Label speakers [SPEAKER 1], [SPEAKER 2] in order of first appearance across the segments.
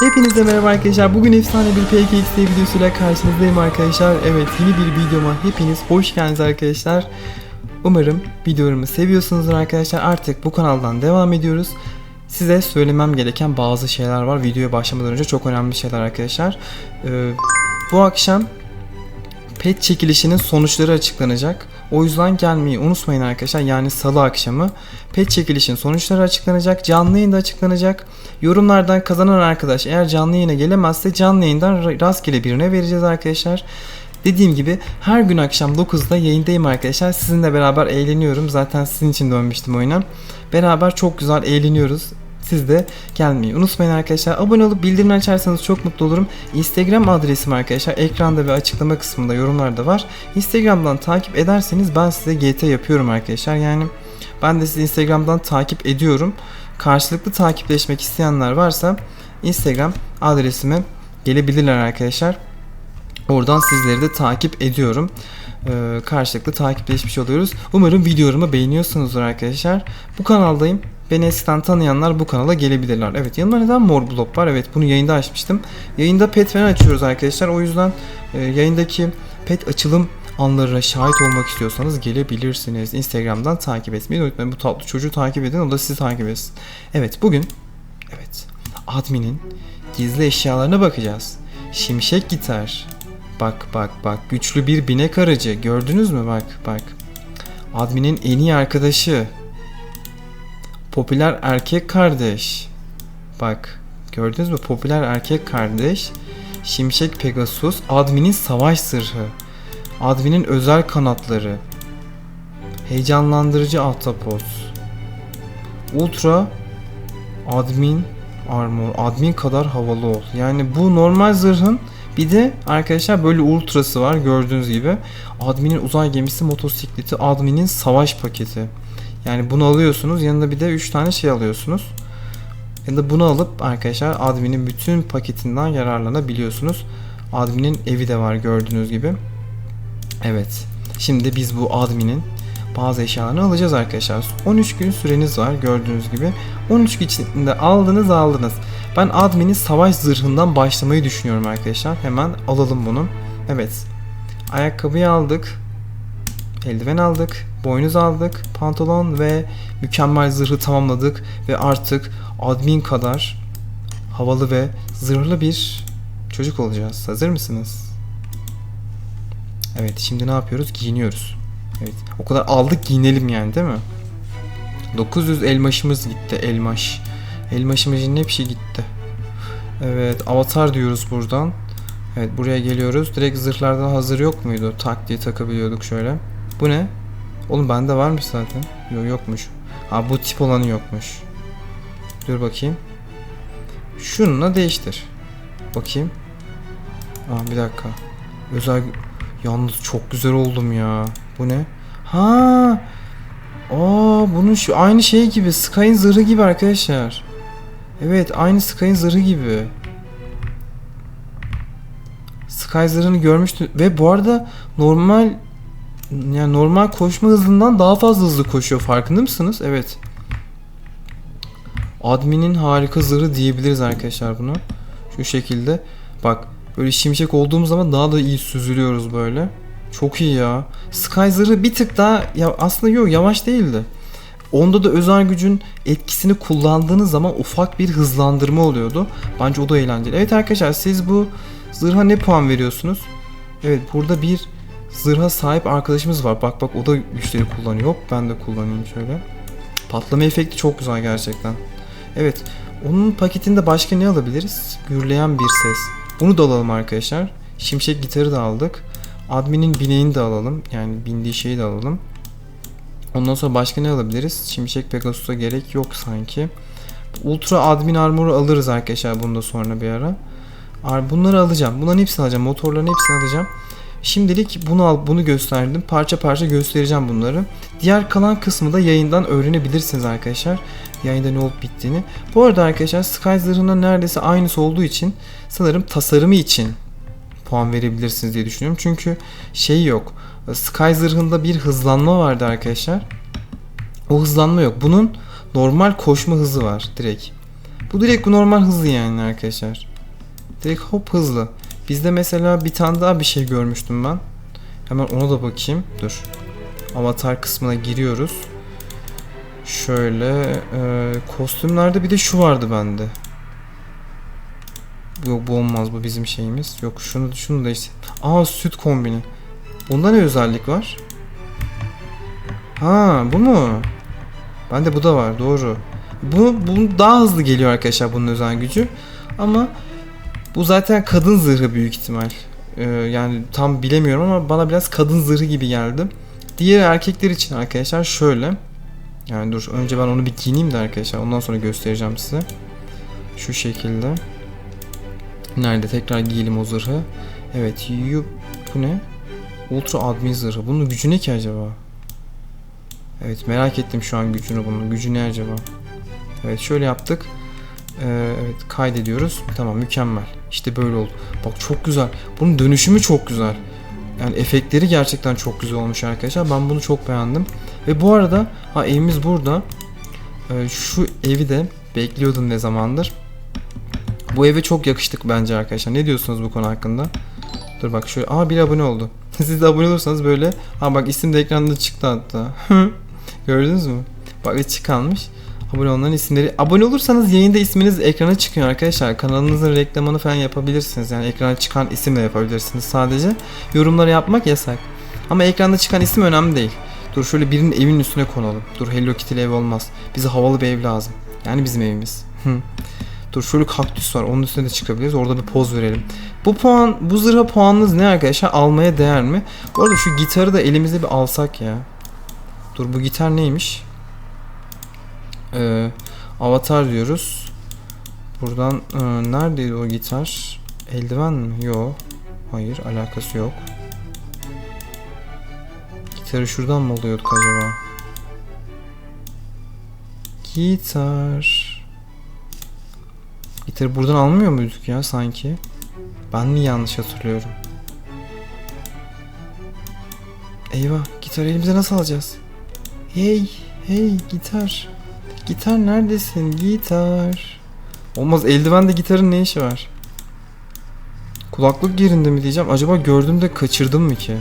[SPEAKER 1] Hepinize merhaba arkadaşlar. Bugün efsane bir PKXD videosuyla karşınızdayım arkadaşlar. Evet yeni bir videoma hepiniz hoş geldiniz arkadaşlar. Umarım videolarımı seviyorsunuzdur arkadaşlar. Artık bu kanaldan devam ediyoruz. Size söylemem gereken bazı şeyler var. Videoya başlamadan önce çok önemli şeyler arkadaşlar. Ee, bu akşam pet çekilişinin sonuçları açıklanacak. O yüzden gelmeyi unutmayın arkadaşlar. Yani salı akşamı pet çekilişin sonuçları açıklanacak. Canlı yayında açıklanacak. Yorumlardan kazanan arkadaş eğer canlı yayına gelemezse canlı yayından ra- rastgele birine vereceğiz arkadaşlar. Dediğim gibi her gün akşam 9'da yayındayım arkadaşlar. Sizinle beraber eğleniyorum. Zaten sizin için dönmüştüm oyuna. Beraber çok güzel eğleniyoruz. Siz de gelmeyi unutmayın arkadaşlar. Abone olup bildirimleri açarsanız çok mutlu olurum. Instagram adresim arkadaşlar ekranda ve açıklama kısmında yorumlarda var. Instagram'dan takip ederseniz ben size GT yapıyorum arkadaşlar. Yani ben de sizi Instagram'dan takip ediyorum. Karşılıklı takipleşmek isteyenler varsa Instagram adresime gelebilirler arkadaşlar. Oradan sizleri de takip ediyorum. Ee, karşılıklı takipleşmiş oluyoruz. Umarım videolarımı beğeniyorsunuzdur arkadaşlar. Bu kanaldayım. Beni eskiden tanıyanlar bu kanala gelebilirler. Evet yanımda neden mor blob var? Evet bunu yayında açmıştım. Yayında pet falan açıyoruz arkadaşlar. O yüzden e, yayındaki pet açılım anlarına şahit olmak istiyorsanız gelebilirsiniz. Instagram'dan takip etmeyi unutmayın. Bu tatlı çocuğu takip edin. O da sizi takip etsin. Evet bugün evet adminin gizli eşyalarına bakacağız. Şimşek gitar. Bak bak bak güçlü bir binek aracı. Gördünüz mü bak bak. Adminin en iyi arkadaşı. Popüler erkek kardeş. Bak gördünüz mü? Popüler erkek kardeş. Şimşek Pegasus. Adminin savaş zırhı. Admin'in özel kanatları. Heyecanlandırıcı ahtapot. Ultra Admin Armor. Admin kadar havalı ol. Yani bu normal zırhın bir de arkadaşlar böyle ultrası var gördüğünüz gibi. Admin'in uzay gemisi motosikleti, admin'in savaş paketi. Yani bunu alıyorsunuz yanında bir de 3 tane şey alıyorsunuz. Ya da bunu alıp arkadaşlar admin'in bütün paketinden yararlanabiliyorsunuz. Admin'in evi de var gördüğünüz gibi. Evet. Şimdi biz bu admin'in bazı eşyalarını alacağız arkadaşlar. 13 gün süreniz var gördüğünüz gibi. 13 gün içinde aldınız aldınız. Ben admin'in savaş zırhından başlamayı düşünüyorum arkadaşlar. Hemen alalım bunu. Evet. Ayakkabıyı aldık. Eldiven aldık. Boynuz aldık. Pantolon ve mükemmel zırhı tamamladık. Ve artık admin kadar havalı ve zırhlı bir çocuk olacağız. Hazır mısınız? Evet şimdi ne yapıyoruz? Giyiniyoruz. Evet. O kadar aldık giyinelim yani değil mi? 900 elmaşımız gitti. Elmaş. Elmaşımızın hepsi gitti. Evet avatar diyoruz buradan. Evet buraya geliyoruz. Direkt zırhlardan hazır yok muydu? Tak diye takabiliyorduk şöyle. Bu ne? Oğlum bende varmış zaten. Yok yokmuş. Ha bu tip olanı yokmuş. Dur bakayım. Şununla değiştir. Bakayım. Aa bir dakika. Özel Yalnız çok güzel oldum ya. Bu ne? Ha. Aa bunun şu aynı şey gibi. Sky'ın zırhı gibi arkadaşlar. Evet aynı Sky'ın zırhı gibi. Sky zırhını görmüştüm ve bu arada normal yani normal koşma hızından daha fazla hızlı koşuyor farkında mısınız? Evet. Admin'in harika zırhı diyebiliriz arkadaşlar bunu. Şu şekilde. Bak böyle şimşek olduğumuz zaman daha da iyi süzülüyoruz böyle. Çok iyi ya. Sky zırhı bir tık daha ya aslında yok yavaş değildi. Onda da özel gücün etkisini kullandığınız zaman ufak bir hızlandırma oluyordu. Bence o da eğlenceli. Evet arkadaşlar siz bu zırha ne puan veriyorsunuz? Evet burada bir zırha sahip arkadaşımız var. Bak bak o da güçleri kullanıyor. Ben de kullanayım şöyle. Patlama efekti çok güzel gerçekten. Evet onun paketinde başka ne alabiliriz? Gürleyen bir ses. Bunu da alalım arkadaşlar. Şimşek gitarı da aldık. Admin'in bineğini de alalım. Yani bindiği şeyi de alalım. Ondan sonra başka ne alabiliriz? Şimşek Pegasus'a gerek yok sanki. Ultra Admin Armor'u alırız arkadaşlar bunu da sonra bir ara. Ar- Bunları alacağım. Bunların hepsini alacağım. Motorların hepsini alacağım. Şimdilik bunu al, bunu gösterdim. Parça parça göstereceğim bunları. Diğer kalan kısmı da yayından öğrenebilirsiniz arkadaşlar. Yayında ne olup bittiğini. Bu arada arkadaşlar Sky zırhının neredeyse aynısı olduğu için sanırım tasarımı için puan verebilirsiniz diye düşünüyorum. Çünkü şey yok. Sky zırhında bir hızlanma vardı arkadaşlar. O hızlanma yok. Bunun normal koşma hızı var direkt. Bu direkt bu normal hızlı yani arkadaşlar. Direkt hop hızlı. Bizde mesela bir tane daha bir şey görmüştüm ben. Hemen ona da bakayım. Dur. Avatar kısmına giriyoruz. Şöyle e, kostümlerde bir de şu vardı bende. Yok bu olmaz bu bizim şeyimiz. Yok şunu şunu da işte. Aa süt kombini. Onda ne özellik var? Ha bu mu? Bende bu da var doğru. Bu, bu daha hızlı geliyor arkadaşlar bunun özel gücü. Ama bu zaten kadın zırhı büyük ihtimal. Ee, yani tam bilemiyorum ama bana biraz kadın zırhı gibi geldi. Diğer erkekler için arkadaşlar şöyle. Yani dur önce ben onu bir giyineyim de arkadaşlar ondan sonra göstereceğim size. Şu şekilde. Nerede tekrar giyelim o zırhı. Evet yu bu ne? Ultra admin zırhı. Bunun gücü ne ki acaba? Evet merak ettim şu an gücünü bunun. Gücü ne acaba? Evet şöyle yaptık. Ee, evet kaydediyoruz. Tamam mükemmel. İşte böyle oldu. Bak çok güzel. Bunun dönüşümü çok güzel. Yani efektleri gerçekten çok güzel olmuş arkadaşlar. Ben bunu çok beğendim. Ve bu arada ha evimiz burada. Ee, şu evi de bekliyordum ne zamandır. Bu eve çok yakıştık bence arkadaşlar. Ne diyorsunuz bu konu hakkında? Dur bak şöyle. Aa bir abone oldu. Siz de abone olursanız böyle. Ha bak isim de ekranda çıktı hatta. Gördünüz mü? Bak açık kalmış. Abone olanların isimleri. Abone olursanız yayında isminiz ekrana çıkıyor arkadaşlar. Kanalınızın reklamını falan yapabilirsiniz. Yani ekrana çıkan isimle yapabilirsiniz sadece. Yorumları yapmak yasak. Ama ekranda çıkan isim önemli değil. Dur şöyle birinin evinin üstüne konalım. Dur Hello Kitty'li ev olmaz. Bize havalı bir ev lazım. Yani bizim evimiz. Dur şöyle kaktüs var. Onun üstüne de çıkabiliriz. Orada bir poz verelim. Bu puan, bu zırha puanınız ne arkadaşlar? Almaya değer mi? Bu arada şu gitarı da elimize bir alsak ya. Dur bu gitar neymiş? Ee, avatar diyoruz. Buradan e, neredeydi o gitar? Eldiven mi? Yok. Hayır alakası yok. Gitarı şuradan mı alıyorduk acaba? Gitar. Gitarı buradan almıyor muyduk ya sanki? Ben mi yanlış hatırlıyorum? Eyvah gitarı elimize nasıl alacağız? Hey hey gitar. Gitar neredesin gitar? Olmaz eldivende gitarın ne işi var? Kulaklık yerinde mi diyeceğim. Acaba gördüm de kaçırdım mı ki?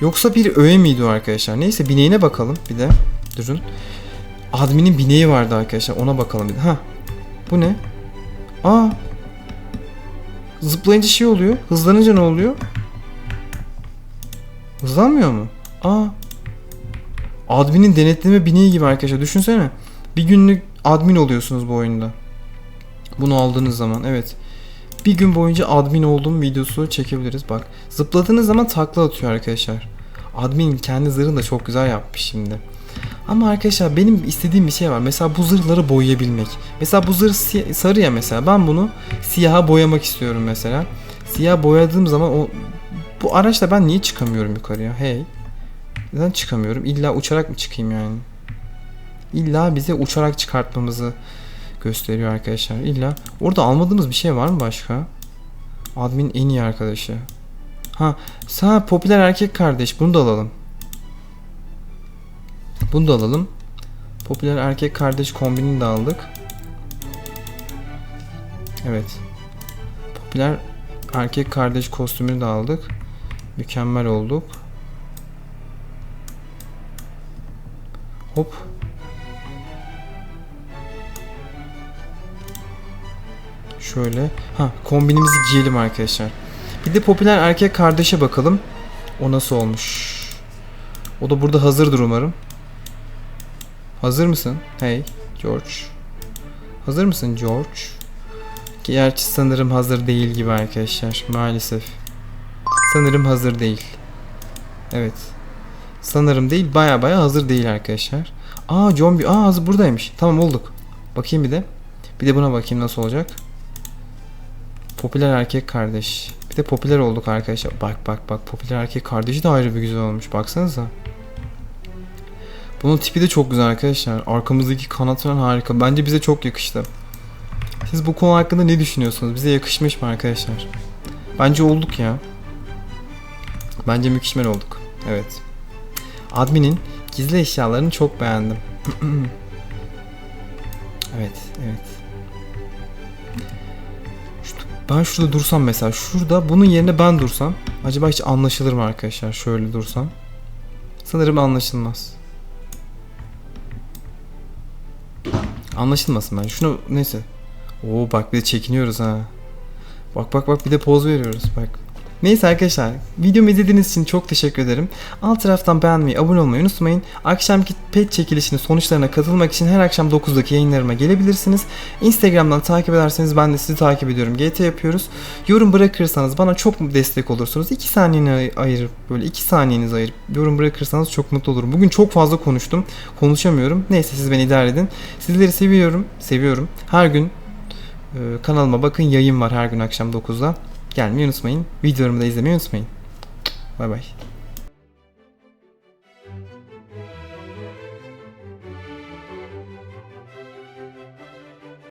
[SPEAKER 1] Yoksa bir öğe miydi o arkadaşlar? Neyse bineğine bakalım bir de. Durun. Admin'in bineği vardı arkadaşlar. Ona bakalım bir de. Ha. Bu ne? Aa. Zıplayınca şey oluyor. Hızlanınca ne oluyor? Hızlanmıyor mu? Aa. Admin'in denetleme bineği gibi arkadaşlar. Düşünsene. Bir günlük admin oluyorsunuz bu oyunda. Bunu aldığınız zaman. Evet. Bir gün boyunca admin olduğum videosu çekebiliriz. Bak. Zıpladığınız zaman takla atıyor arkadaşlar. Admin kendi zırhını da çok güzel yapmış şimdi. Ama arkadaşlar benim istediğim bir şey var. Mesela bu zırhları boyayabilmek. Mesela bu zırh sarı ya mesela. Ben bunu siyaha boyamak istiyorum mesela. Siyah boyadığım zaman o bu araçla ben niye çıkamıyorum yukarıya? Hey. Neden çıkamıyorum? İlla uçarak mı çıkayım yani? İlla bize uçarak çıkartmamızı gösteriyor arkadaşlar. İlla orada almadığımız bir şey var mı başka? Admin en iyi arkadaşı. Ha, sağ popüler erkek kardeş. Bunu da alalım. Bunu da alalım. Popüler erkek kardeş kombinini de aldık. Evet. Popüler erkek kardeş kostümünü de aldık. Mükemmel olduk. Hop. Şöyle. Ha kombinimizi giyelim arkadaşlar. Bir de popüler erkek kardeşe bakalım. O nasıl olmuş? O da burada hazırdır umarım. Hazır mısın? Hey George. Hazır mısın George? Gerçi sanırım hazır değil gibi arkadaşlar. Maalesef. Sanırım hazır değil. Evet. Sanırım değil. Baya baya hazır değil arkadaşlar. Aa John bir Aa hazır buradaymış. Tamam olduk. Bakayım bir de. Bir de buna bakayım nasıl olacak. Popüler erkek kardeş. Bir de popüler olduk arkadaşlar. Bak bak bak popüler erkek kardeşi de ayrı bir güzel olmuş. Baksanıza. Bunun tipi de çok güzel arkadaşlar. Arkamızdaki kanat falan harika. Bence bize çok yakıştı. Siz bu konu hakkında ne düşünüyorsunuz? Bize yakışmış mı arkadaşlar? Bence olduk ya. Bence mükemmel olduk. Evet. Admin'in gizli eşyalarını çok beğendim. evet, evet. Ben şurada dursam mesela şurada bunun yerine ben dursam acaba hiç anlaşılır mı arkadaşlar şöyle dursam? Sanırım anlaşılmaz. Anlaşılmasın ben. Şunu neyse. Oo bak bir de çekiniyoruz ha. Bak bak bak bir de poz veriyoruz bak. Neyse arkadaşlar videomu izlediğiniz için çok teşekkür ederim. Alt taraftan beğenmeyi, abone olmayı unutmayın. Akşamki pet çekilişinin sonuçlarına katılmak için her akşam 9'daki yayınlarıma gelebilirsiniz. Instagram'dan takip ederseniz ben de sizi takip ediyorum. GT yapıyoruz. Yorum bırakırsanız bana çok destek olursunuz. 2 saniyeni ay- ayırıp böyle 2 saniyenizi ayırıp yorum bırakırsanız çok mutlu olurum. Bugün çok fazla konuştum. Konuşamıyorum. Neyse siz beni idare edin. Sizleri seviyorum. Seviyorum. Her gün kanalıma bakın yayın var her gün akşam 9'da. Gelmeyi unutmayın. Videolarımı da izlemeyi unutmayın. Bay bay.